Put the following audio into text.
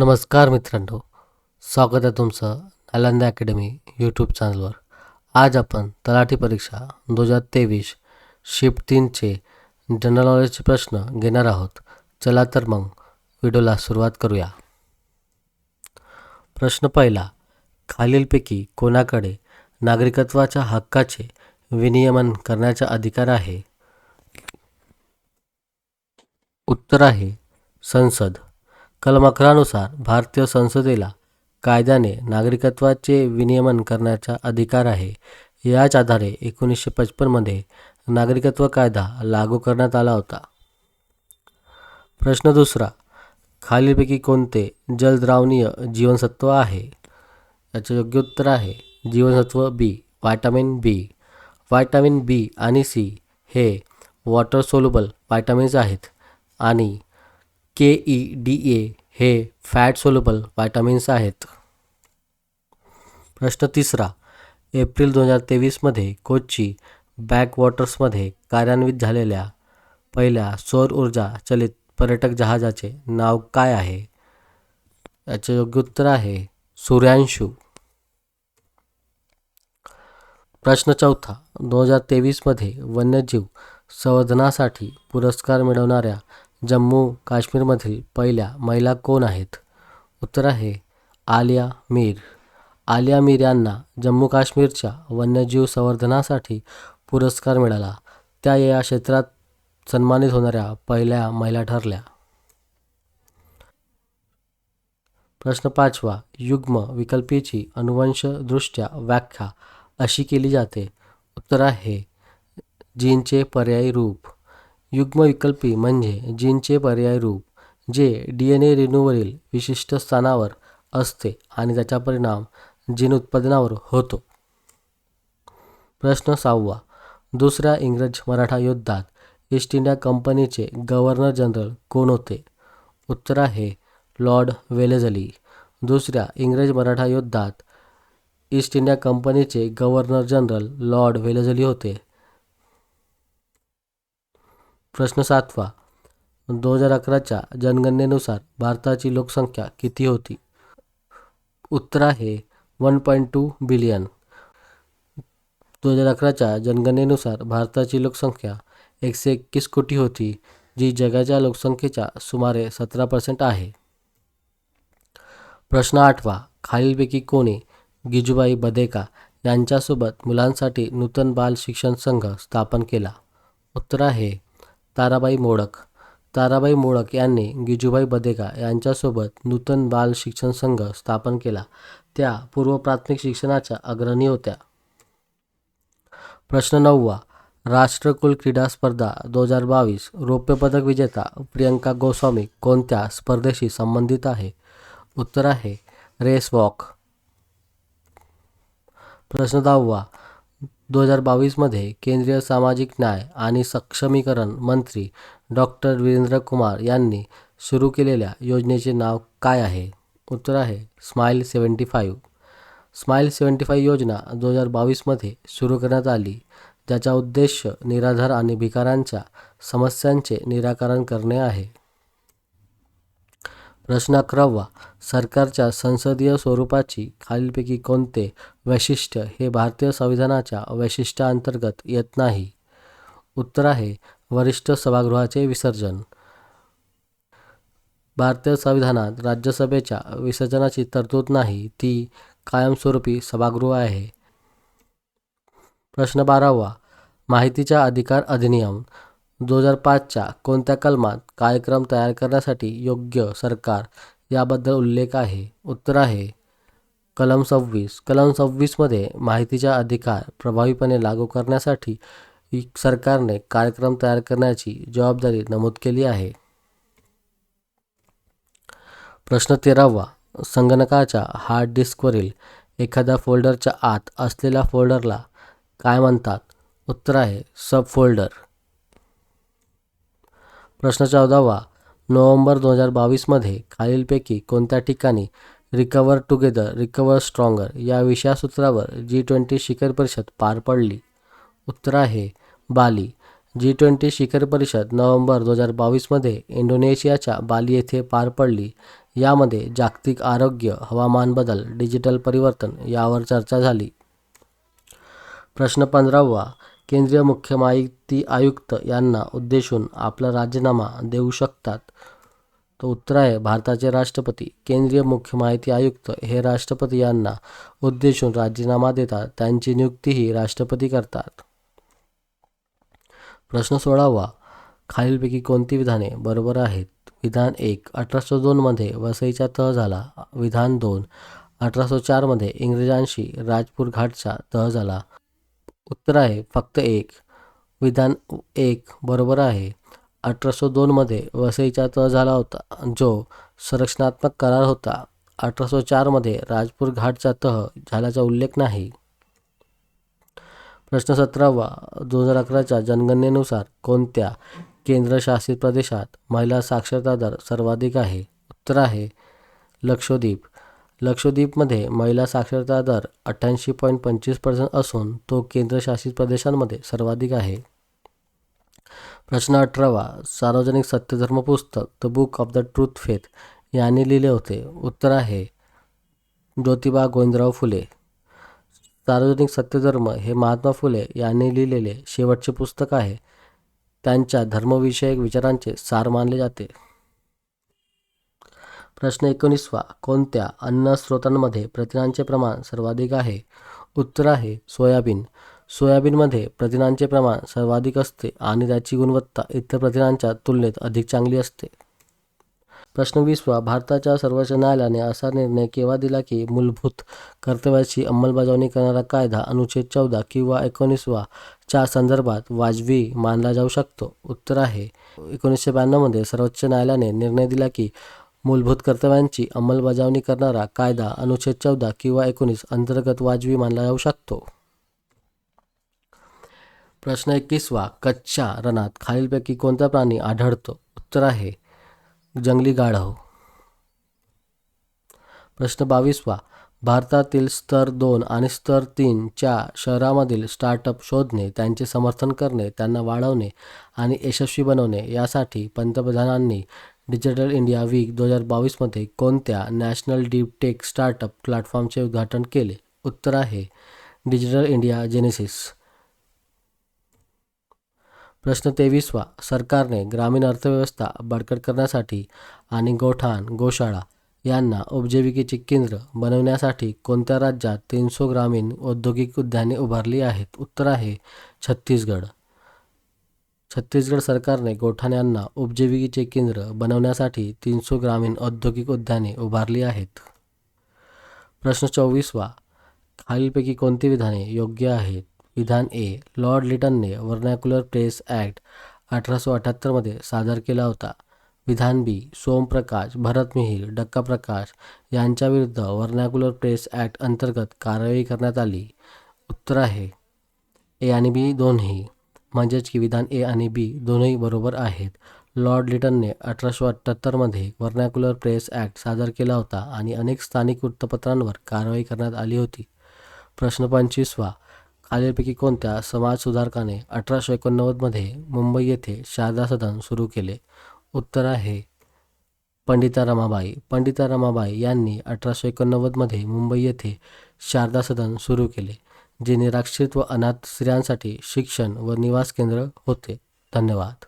नमस्कार मित्रांनो स्वागत आहे तुमचं नालंदा अकॅडमी यूट्यूब चॅनलवर आज आपण तलाठी परीक्षा दोन हजार तेवीस शिफ्ट तीनचे जनरल नॉलेजचे प्रश्न घेणार आहोत. चला तर मग व्हिडिओला सुरुवात करूया. प्रश्न पहिला खालीलपैकी कोणाकडे नागरिकत्वाच्या हक्काचे विनियमन करण्याचा अधिकार आहे? उत्तर आहे संसद. कलम अकरानुसार भारतीय संसदेला कायद्याने नागरिकत्वाचे विनियमन करण्याचा अधिकार आहे. याच आधारे एकोणीसशे पचपनमध्ये नागरिकत्व कायदा लागू करण्यात आला होता. प्रश्न दुसरा खालीलपैकी कोणते जलद्रावणीय जीवनसत्व आहे? याचे योग्य उत्तर आहे जीवनसत्व बी व्हायटामिन बी. व्हायटामिन बी आणि सी हे वॉटर सोलुबल व्हायटामिन्स आहेत आणि के ई डी ए हे फॅट सोल्युबल व्हायटामिन्स आहेत. प्रश्न तिसरा एप्रिल दोन हजार तेवीसमध्ये कोची बॅकवॉटर्समध्ये कार्यान्वित झालेल्या पहिल्या सौर ऊर्जा चलित पर्यटक जहाजाचे नाव काय आहे? याचे योग्य उत्तर आहे सूर्यांशू. प्रश्न चौथा दोन हजार तेवीसमध्ये वन्यजीव संवर्धनासाठी पुरस्कार मिळवणाऱ्या जम्मू काश्मीरमधील पहिल्या महिला कोण आहेत? उत्तर आहे आलिया मीर. आलिया मीर यांना जम्मू काश्मीरच्या वन्यजीव संवर्धनासाठी पुरस्कार मिळाला. त्या या क्षेत्रात सन्मानित होणाऱ्या पहिल्या महिला ठरल्या. प्रश्न पाचवा. युग्म विकल्पीची अनुवंशदृष्ट्या व्याख्या अशी केली जाते. उत्तर आहे जीनचे पर्यायी रूप. युग्मविकल्पी म्हणजे जीनचे पर्याय रूप जे डी एन ए रेणूवरील विशिष्ट स्थानावर असते आणि त्याचा परिणाम जीन उत्पादनावर होतो. प्रश्न सहावा. दुसऱ्या इंग्रज मराठा युद्धात ईस्ट इंडिया कंपनीचे गव्हर्नर जनरल कोण होते? उत्तर आहे लॉर्ड वेलेझली दुसऱ्या इंग्रज मराठा युद्धात ईस्ट इंडिया कंपनीचे गव्हर्नर जनरल लॉर्ड वेलेझली होते. प्रश्न सातवा. दोन हजार अकराच्या जनगणनेनुसार भारताची लोकसंख्या किती होती? उत्तर आहे वन पॉईंट टू बिलियन. दोन हजार अकराच्या जनगणनेनुसार भारताची लोकसंख्या एकशे एकवीस कोटी होती जी जगाच्या लोकसंख्येच्या सुमारे सतरा पर्सेंट आहे. प्रश्न आठवा. खालीलपैकी कोणी? गिजूबाई बदेका यांच्यासोबत मुलांसाठी नूतन बाल शिक्षण संघ स्थापन केला. उत्तर आहे ताराबाई मोडक. ताराबाई मोडक यांनी गिजूबाई बदेका यांच्यासोबत नूतन बाल शिक्षण संघ स्थापन केला. त्या पूर्व प्राथमिक शिक्षणाच्या अग्रणी होत्या. प्रश्न नववा. राष्ट्रकुल क्रीडा स्पर्धा दोन हजार बावीस रौप्यपदक विजेता प्रियंका गोस्वामी कोणत्या स्पर्धेशी संबंधित आहे? उत्तर आहे रेस वॉक. प्रश्न दहावा. दोन हजार बावीसमध्ये केंद्रीय सामाजिक न्याय आणि सक्षमीकरण मंत्री डॉक्टर वीरेंद्र कुमार यांनी सुरू केलेल्या योजनेचे नाव काय आहे? उत्तर आहे smile seventy five. Smile seventy five योजना दोन हजार बावीसमध्ये सुरू करण्यात आली ज्याचा उद्देश निराधार आणि भिकारांच्या समस्यांचे निराकरण करणे आहे. रचना अकरावा सरकारच्या संसदीय स्वरूपाची खालीलपैकी कोणते वैशिष्ट्य हे भारतीय संविधानाच्या वैशिष्ट्यांतर्गत येत नाही? उत्तर आहे वरिष्ठ सभागृहाचे विसर्जन. भारतीय संविधानात राज्यसभेच्या विसर्जनाची तरतूद नाही ती कायमस्वरूपी सभागृह आहे. प्रश्न बारावा माहितीचा अधिकार अधिनियम दोन हजार पाचच्या कोणत्या कलमात कार्यक्रम तयार करण्यासाठी योग्य सरकार याबद्दल उल्लेख आहे? उत्तर आहे कलम सव्वीस. कलम सव्वीसमध्ये माहितीचा अधिकार प्रभावीपणे लागू करण्यासाठी सरकारने कार्यक्रम तयार करण्याची जबाबदारी नमूद केली आहे. प्रश्न तेरावा. संगणकाच्या हार्ड डिस्कवरील एखाद्या फोल्डरच्या आत असलेल्या फोल्डरला काय म्हणतात? उत्तर आहे सब फोल्डर प्रश्न चौदावा. नोव्हेंबर दोन हजार बावीसमध्ये खालीलपैकी कोणत्या ठिकाणी रिकवर टुगेदर रिकवर स्ट्रॉंगर या विषयासूत्रावर जी ट्वेंटी शिखर परिषद पार पडली? उत्तर आहे बाली. जी ट्वेंटी शिखर परिषद नोव्हेंबर दोन हजार बावीसमध्ये इंडोनेशियाच्या बाली येथे पार पडली. यामध्ये जागतिक आरोग्य हवामान बदल डिजिटल परिवर्तन यावर चर्चा झाली. प्रश्न पंधरावा. केंद्रीय मुख्य माहिती आयुक्त यांना उद्देशून आपला राजीनामा देऊ शकतात. तर उत्तर आहे भारताचे राष्ट्रपती केंद्रीय मुख्य माहिती आयुक्त हे राष्ट्रपती यांना उद्देशून राजीनामा देतात. त्यांची नियुक्तीही राष्ट्रपती करतात. प्रश्न सोळावा खालीलपैकी कोणती विधाने बरोबर आहेत? विधान एक अठराशे दोनमध्ये वसईचा तह झाला. विधान दोन अठराशे चारमध्ये इंग्रजांशी राजपूर घाटचा तह झाला. उत्तर आहे फक्त एक. विधान एक बरोबर आहे. अठराशे दोनमध्ये वसईचा तह झाला होता जो संरक्षणात्मक करार होता. अठराशे चारमध्ये राजपूर घाटचा तह झाल्याचा उल्लेख नाही. प्रश्न सतरावा दोन हजार अकराच्या जनगणनेनुसार कोणत्या केंद्रशासित प्रदेशात महिला साक्षरता दर सर्वाधिक आहे? उत्तर आहे लक्षद्वीप. लक्षद्वीपमध्ये महिला साक्षरता दर अठ्ठ्याऐंशी पॉईंट पंचवीस पर्सेंट असून तो केंद्रशासित प्रदेशांमध्ये सर्वाधिक आहे. प्रश्न अठरावा Sarvajanik Satyadharma Pustak the book of the truth faith यांनी लिहिले होते. उत्तर आहे ज्योतिबा गोविंदराव फुले. सार्वजनिक सत्यधर्म हे महात्मा फुले यांनी लिहिलेले शेवटचे पुस्तक आहे. त्यांच्या धर्मविषयक विचारांचे सार मानले जाते. प्रश्न एकोणीसवा कोणत्या अन्न स्रोतांमध्ये प्रथिनांचे प्रमाण सर्वाधिक आहे? उत्तर आहे सोयाबीन. सोयाबीनमध्ये प्रथिनांचे प्रमाण सर्वाधिक असते आणि त्याची गुणवत्ता इतर प्रथिनांच्या तुलनेत अधिक चांगली असते. प्रश्न वीसवा भारताच्या सर्वोच्च न्यायालयाने असा निर्णय केव्हा दिला की मूलभूत कर्तव्याची अंमलबजावणी करणारा कायदा अनुच्छेद चौदा किंवा एकोणीसवा च्या संदर्भात वाजवी मानला जाऊ शकतो? उत्तर आहे. एकोणीसशे ब्याण्णवमध्ये सर्वोच्च न्यायालयाने निर्णय दिला की मूलभूत कर्तव्यांची अंमलबजावणी करणारा कायदा अनुच्छेद चौदा किंवा एकोणीस अंतर्गत वाजवी मानला जाऊ शकतो. प्रश्न एकवीसवा कच्च्या रणात खालीलपैकी कोणता प्राणी आढळतो? उत्तर आहे जंगली गाढव. प्रश्न बावीसवा भारतातील स्तर दोन आणि स्तर तीनच्या शहरामधील स्टार्टअप शोधणे त्यांचे समर्थन करणे त्यांना वाढवणे आणि यशस्वी बनवणे यासाठी पंतप्रधानांनी डिजिटल इंडिया वीक दोन हजार बावीसमध्ये कोणत्या नॅशनल डीप टेक स्टार्टअप प्लॅटफॉर्मचे उद्घाटन केले? उत्तर आहे डिजिटल इंडिया जेनेसिस. प्रश्न तेवीसवा सरकारने ग्रामीण अर्थव्यवस्था बळकट करण्यासाठी आणि गोठाण गोशाळा यांना उपजीविकेची केंद्र बनवण्यासाठी कोणत्या राज्यात तीनशे ग्रामीण औद्योगिक उद्याने उभारली आहेत? उत्तर आहे छत्तीसगड. छत्तीसगड सरकारने गोठाण्यांना उपजीविकेचे केंद्र बनवण्यासाठी तीनशे ग्रामीण औद्योगिक उद्याने उभारली आहेत. प्रश्न चोवीसवा खालीलपैकी कोणती विधाने योग्य आहेत? विधान ए लॉर्ड लिटनने वर्नॅक्युलर प्रेस ॲक्ट अठराशे अठ्याहत्तरमध्ये सादर केला होता. विधान बी सोमप्रकाश भरत मिहीर डक्का प्रकाश यांच्याविरुद्ध वर्नॅक्युलर प्रेस ॲक्ट अंतर्गत कारवाई करण्यात आली. उत्तर आहे. ए आणि बी दोन्ही. म्हणजेच की विधान ए आणि बी दोन्ही बरोबर आहेत. लॉर्ड लिटनने अठराशे अठ्ठ्याहत्तरमध्ये वर्नॅक्युलर प्रेस ॲक्ट सादर केला होता आणि अनेक स्थानिक वृत्तपत्रांवर कारवाई करण्यात आली होती. प्रश्न पंचवीसवा. खालीलपैकी कोणत्या समाजसुधारकाने अठराशे एकोणनव्वदमध्ये मुंबई येथे शारदा सदन सुरू केले? उत्तर आहे पंडिता रमाबाई पंडिता रमाबाई यांनी अठराशे एकोणनव्वदमध्ये मुंबई येथे शारदा सदन सुरू केले. जे निराश्रित व अनाथ स्त्रियांसाठी शिक्षण व निवास केंद्र होते. धन्यवाद.